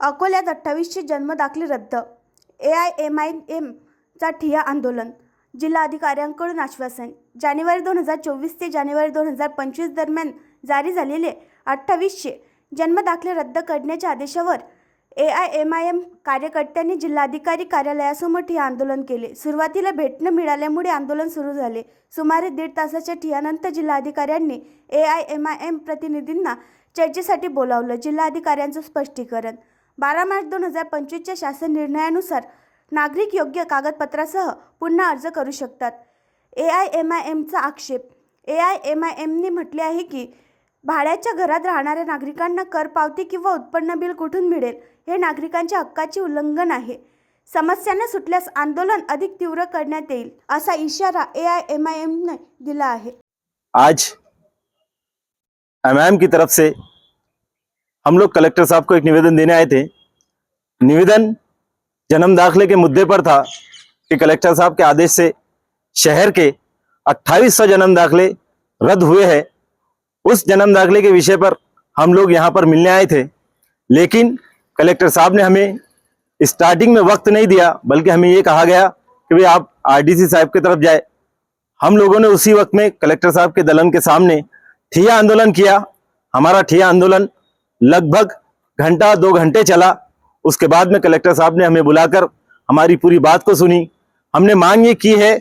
अकोल्यात अठ्ठावीसशे जन्मदाखले रद्द. ए आय एम आय एमचा ठिया आंदोलन. जिल्हाधिकाऱ्यांकडून आश्वासन. जानेवारी दोन हजार चोवीस ते जानेवारी दोन हजार पंचवीस दरम्यान जारी झालेले अठ्ठावीसशे जन्मदाखले रद्द करण्याच्या आदेशावर A I M I M कार्यकर्त्यांनी जिल्हाधिकारी कार्यालयासमोर ठिया आंदोलन केले. सुरुवातीला भेट न मिळाल्यामुळे आंदोलन सुरू झाले. सुमारे दीड तासाच्या ठियानंतर जिल्हाधिकाऱ्यांनी A I M I M प्रतिनिधींना चर्चेसाठी बोलावलं. जिल्हाधिकाऱ्यांचं स्पष्टीकरण. बारा मार्च दोन हजार पंचवीसच्या शासन निर्णयानुसार नागरिक योग्य कागदपत्रासह पुन्हा अर्ज करू शकतात. ए आय एम आय एमचा आक्षेप. ए आय एम आय एमने म्हटले आहे की भाड्याच्या घरात राहणाऱ्या नागरिकांना कर पावती किंवा उत्पन्न बिल कुठून मिळेल हे नागरिकांच्या हक्काचे उल्लंघन आहे. समस्यांना सुटल्यास आंदोलन अधिक तीव्र करण्यात येईल असा इशारा ए आय एम आय एमने दिला आहे. आज एम की तरफ से हम लोग कलेक्टर साहब को एक निवेदन देने आए थे निवेदन जन्म दाखले के मुद्दे पर था कि कलेक्टर साहब के आदेश से शहर के 2800 जन्म दाखले रद्द हुए हैं। उस जन्म दाखले के विषय पर हम लोग यहाँ पर मिलने आए थे। लेकिन कलेक्टर साहब ने हमें स्टार्टिंग में वक्त नहीं दिया, बल्कि हमें ये कहा गया कि भाई आप आरडीसी साहब की तरफ़ जाए। हम लोगों ने उसी वक्त में कलेक्टर साहब के दलन के सामने ठिया आंदोलन किया। हमारा ठिया आंदोलन लगभग घंटा दो घंटे चला। उसके बाद में कलेक्टर साहब ने हमें बुलाकर हमारी पूरी बात को सुनी। हमने मांग ये की है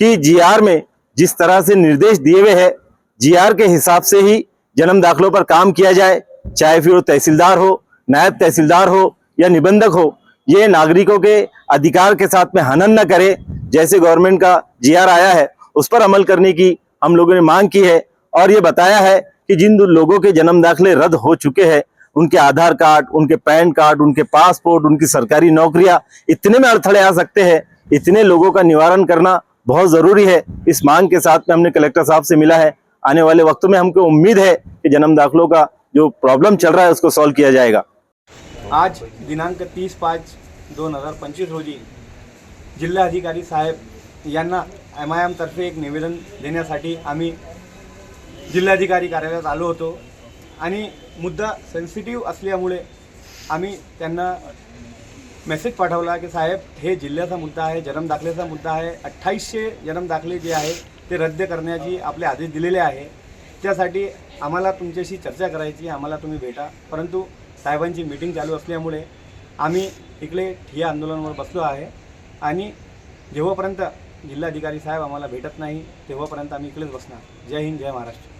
कि जीआर में जिस तरह से निर्देश दिए हुए हैं, जीआर के हिसाब से ही जन्म दाखलों पर काम किया जाए, चाहे फिर वो तहसीलदार हो, नायब तहसीलदार हो या निबंधक हो, ये नागरिकों के अधिकार के साथ में हनन न करे। जैसे गवर्नमेंट का जीआर आया है, उस पर अमल करने की हम लोगों ने मांग की है और ये बताया है कि जिन लोगों के जन्म दाखले रद्द हो चुके हैं उनके आधार कार्ड, उनके पैन कार्ड, उनके पासपोर्ट, उनकी सरकारी नौकरियाँ, इतने में अड़थड़े आ सकते हैं। इतने लोगों का निवारण करना बहुत ज़रूरी है। इस मांग के साथ में हमने कलेक्टर साहब से मिला है। आने वाले वक्तों में हमको उम्मीद है कि जन्म दाखलों का जो प्रॉब्लम चल रहा है, उसको सॉल्व किया जाएगा। आज दिनांक तीस पाच दोन हज़ार पंचवीस रोजी जिल्हाधिकारी साहेब यांना एम आय एक निवेदन देण्यासाठी आम्ही जिल्हाधिकारी कार्यालयात आलो होतो. आणि मुद्दा सेन्सिटिव्ह असल्यामुळे आम्ही त्यांना मेसेज पाठवला की साहेब हे जिल्ह्याचा मुद्दा आहे जन्मदाखल्याचा मुद्दा आहे अठ्ठावीसशे जन्मदाखले जे आहे ते रद्द करण्याची आपले आदेश दिलेले आहे. त्यासाठी आम्हाला तुमच्याशी चर्चा करायची आम्हाला तुम्ही भेटा. परंतु साहेबांची मीटिंग चालू असल्यामुळे आम्ही इकडे ठिया आंदोलनावर बसलो आहे. आणि जेव्हापर्यंत जिल्हाधिकारी साहेब आम्हाला भेटत नाही तेव्हापर्यंत आम्ही इकडेच बसणार. जय हिंद जय महाराष्ट्र.